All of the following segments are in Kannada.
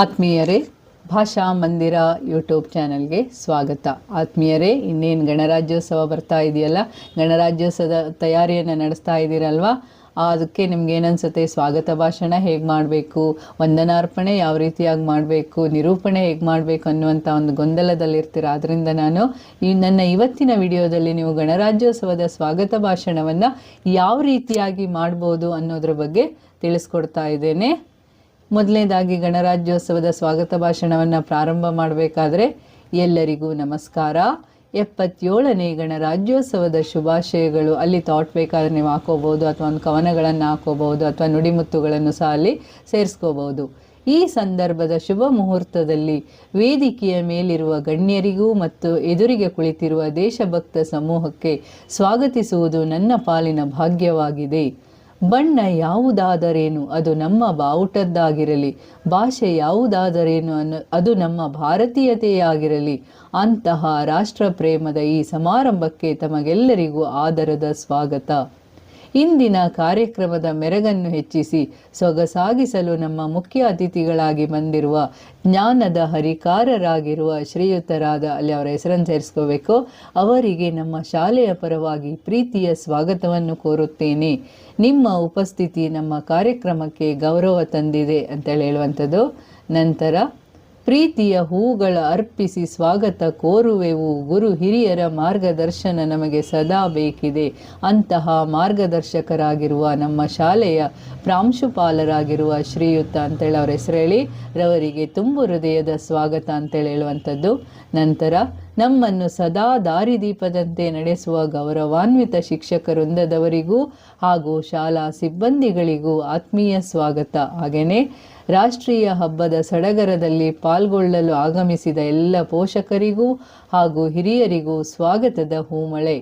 ಆತ್ಮೀಯರೇ, ಭಾಷಾ ಮಂದಿರ ಯೂಟ್ಯೂಬ್ ಚಾನಲ್ಗೆ ಸ್ವಾಗತ. ಆತ್ಮೀಯರೇ, ಇನ್ನೇನು ಗಣರಾಜ್ಯೋತ್ಸವ ಬರ್ತಾ ಇದೆಯಲ್ಲ? ಗಣರಾಜ್ಯೋತ್ಸವದ ತಯಾರಿಯನ್ನು ನಡೆಸ್ತಾ ಇದ್ದೀರಲ್ವಾ ಅದಕ್ಕೆ ನಿಮ್ಗೆ ಏನನ್ಸುತ್ತೆ ಸ್ವಾಗತ ಭಾಷಣ ಹೇಗೆ ಮಾಡಬೇಕು? ವಂದನಾರ್ಪಣೆ ಯಾವ ರೀತಿಯಾಗಿ ಮಾಡಬೇಕು? ನಿರೂಪಣೆ ಹೇಗೆ ಮಾಡಬೇಕು ಅನ್ನುವಂಥ ಒಂದು ಗೊಂದಲದಲ್ಲಿರ್ತೀರ. ಆದ್ದರಿಂದ ನಾನು ಈ ನನ್ನ ಇವತ್ತಿನ ವಿಡಿಯೋದಲ್ಲಿ ನೀವು ಗಣರಾಜ್ಯೋತ್ಸವದ ಸ್ವಾಗತ ಭಾಷಣವನ್ನು ಯಾವ ರೀತಿಯಾಗಿ ಮಾಡ್ಬೋದು ಅನ್ನೋದ್ರ ಬಗ್ಗೆ ತಿಳಿಸ್ಕೊಡ್ತಾ ಇದ್ದೇನೆ. ಮೊದಲನೇದಾಗಿ ಗಣರಾಜ್ಯೋತ್ಸವದ ಸ್ವಾಗತ ಭಾಷಣವನ್ನು ಪ್ರಾರಂಭ ಮಾಡಬೇಕಾದ್ರೆ ಎಲ್ಲರಿಗೂ ನಮಸ್ಕಾರ. ಎಪ್ಪತ್ತೇಳನೇ ಗಣರಾಜ್ಯೋತ್ಸವದ ಶುಭಾಶಯಗಳು ಅಲ್ಲಿ ಬೇಕಾದ್ರೆ ನೀವು ಹಾಕೋಬಹುದು ಅಥವಾ ಒಂದು ಕವನಗಳನ್ನು ಹಾಕೋಬಹುದು ಅಥವಾ ನುಡಿಮುತ್ತುಗಳನ್ನು ಸಹ ಅಲ್ಲಿ ಸೇರಿಸ್ಕೋಬಹುದು. ಈ ಸಂದರ್ಭದ ಶುಭ ಮುಹೂರ್ತದಲ್ಲಿ ವೇದಿಕೆಯ ಮೇಲಿರುವ ಗಣ್ಯರಿಗೂ ಮತ್ತು ಎದುರಿಗೆ ಕುಳಿತಿರುವ ದೇಶಭಕ್ತ ಸಮೂಹಕ್ಕೆ ಸ್ವಾಗತಿಸುವುದು ನನ್ನ ಪಾಲಿನ ಭಾಗ್ಯವಾಗಿದೆ. ಬಣ್ಣ ಯಾವುದಾದರೇನು, ಅದು ನಮ್ಮ ಬಾವುಟದ್ದಾಗಿರಲಿ, ಭಾಷೆ ಯಾವುದಾದರೇನು ಅನ್ನು, ಅದು ನಮ್ಮ ಭಾರತೀಯತೆಯಾಗಿರಲಿ, ಅಂತಹ ರಾಷ್ಟ್ರ ಪ್ರೇಮದ ಈ ಸಮಾರಂಭಕ್ಕೆ ತಮಗೆಲ್ಲರಿಗೂ ಆದರದ ಸ್ವಾಗತ. ಇಂದಿನ ಕಾರ್ಯಕ್ರಮದ ಮೆರಗನ್ನು ಹೆಚ್ಚಿಸಿ ಸೊಗಸಾಗಿಸಲು ನಮ್ಮ ಮುಖ್ಯ ಅತಿಥಿಗಳಾಗಿ ಬಂದಿರುವ ಜ್ಞಾನದ ಹರಿಕಾರರಾಗಿರುವ ಶ್ರೀಯುತರಾದ ಅಲ್ಲಿ ಅವರ ಹೆಸರನ್ನು ಸೇರಿಸ್ಕೋಬೇಕು. ಅವರಿಗೆ ನಮ್ಮ ಶಾಲೆಯ ಪರವಾಗಿ ಪ್ರೀತಿಯ ಸ್ವಾಗತವನ್ನು ಕೋರುತ್ತೇನೆ. ನಿಮ್ಮ ಉಪಸ್ಥಿತಿ ನಮ್ಮ ಕಾರ್ಯಕ್ರಮಕ್ಕೆ ಗೌರವ ತಂದಿದೆ ಅಂತೇಳಿ ಹೇಳುವಂಥದ್ದು. ನಂತರ ಪ್ರೀತಿಯ ಹೂಗಳ ಅರ್ಪಿಸಿ ಸ್ವಾಗತ ಕೋರುವೆವು. ಗುರು ಹಿರಿಯರ ಮಾರ್ಗದರ್ಶನ ನಮಗೆ ಸದಾ ಬೇಕಿದೆ. ಅಂತಹ ಮಾರ್ಗದರ್ಶಕರಾಗಿರುವ ನಮ್ಮ ಶಾಲೆಯ ಪ್ರಾಂಶುಪಾಲರಾಗಿರುವ ಶ್ರೀಯುತ ಅಂತೇಳಿ ಅವ್ರ ಹೆಸರು ಹೇಳಿ, ರವರಿಗೆ ತುಂಬು ಹೃದಯದ ಸ್ವಾಗತ ಅಂತೇಳಿ ಹೇಳುವಂಥದ್ದು. ನಂತರ ನಮ್ಮನ್ನು ಸದಾ ದಾರಿದೀಪದಂತೆ ನಡೆಸುವ ಗೌರವಾನ್ವಿತ ಶಿಕ್ಷಕ ವೃಂದದವರಿಗೂ ಹಾಗೂ ಶಾಲಾ ಸಿಬ್ಬಂದಿಗಳಿಗೂ ಆತ್ಮೀಯ ಸ್ವಾಗತ. ಹಾಗೆಯೇ ರಾಷ್ಟ್ರೀಯ ಹಬ್ಬದ ಸಡಗರದಲ್ಲಿ ಪಾಲ್ಗೊಳ್ಳಲು ಆಗಮಿಸಿದ ಎಲ್ಲ ಪೋಷಕರಿಗೂ ಹಾಗೂ ಹಿರಿಯರಿಗೂ ಸ್ವಾಗತದ ಹೂಮಳೆ.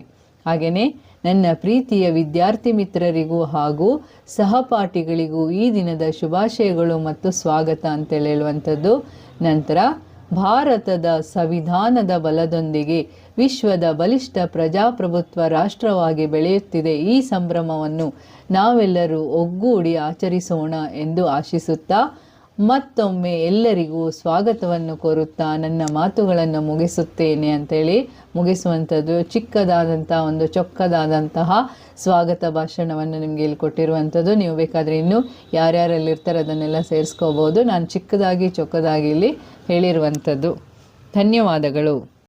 ಹಾಗೆಯೇ ನನ್ನ ಪ್ರೀತಿಯ ವಿದ್ಯಾರ್ಥಿ ಮಿತ್ರರಿಗೂ ಹಾಗೂ ಸಹಪಾಠಿಗಳಿಗೂ ಈ ದಿನದ ಶುಭಾಶಯಗಳು ಮತ್ತು ಸ್ವಾಗತ ಅಂತೇಳಿ ಹೇಳುವಂಥದ್ದು. ನಂತರ ಭಾರತದ ಸಂವಿಧಾನದ ಬಲದೊಂದಿಗೆ ವಿಶ್ವದ ಬಲಿಷ್ಠ ಪ್ರಜಾಪ್ರಭುತ್ವ ರಾಷ್ಟ್ರವಾಗಿ ಬೆಳೆಯುತ್ತಿದೆ. ಈ ಸಂಭ್ರಮವನ್ನು ನಾವೆಲ್ಲರೂ ಒಗ್ಗೂಡಿ ಆಚರಿಸೋಣ ಎಂದು ಆಶಿಸುತ್ತಾ ಮತ್ತೊಮ್ಮೆ ಎಲ್ಲರಿಗೂ ಸ್ವಾಗತವನ್ನು ಕೋರುತ್ತಾ ನನ್ನ ಮಾತುಗಳನ್ನು ಮುಗಿಸುತ್ತೇನೆ ಅಂತೇಳಿ ಮುಗಿಸುವಂಥದ್ದು ಚಿಕ್ಕದಾದಂಥ ಒಂದು ಚೊಕ್ಕದಾದಂತಹ ಸ್ವಾಗತ ಭಾಷಣವನ್ನು ನಿಮಗೆ ಇಲ್ಲಿ ಕೊಟ್ಟಿರುವಂಥದ್ದು. ನೀವು ಬೇಕಾದರೆ ಇನ್ನೂ ಯಾರ್ಯಾರಲ್ಲಿರ್ತಾರೆ ಅದನ್ನೆಲ್ಲ ಸೇರಿಸ್ಕೋಬೋದು. ನಾನು ಚಿಕ್ಕದಾಗಿ ಚೊಕ್ಕದಾಗಿ ಇಲ್ಲಿ ಹೇಳಿರುವಂಥದ್ದು. ಧನ್ಯವಾದಗಳು.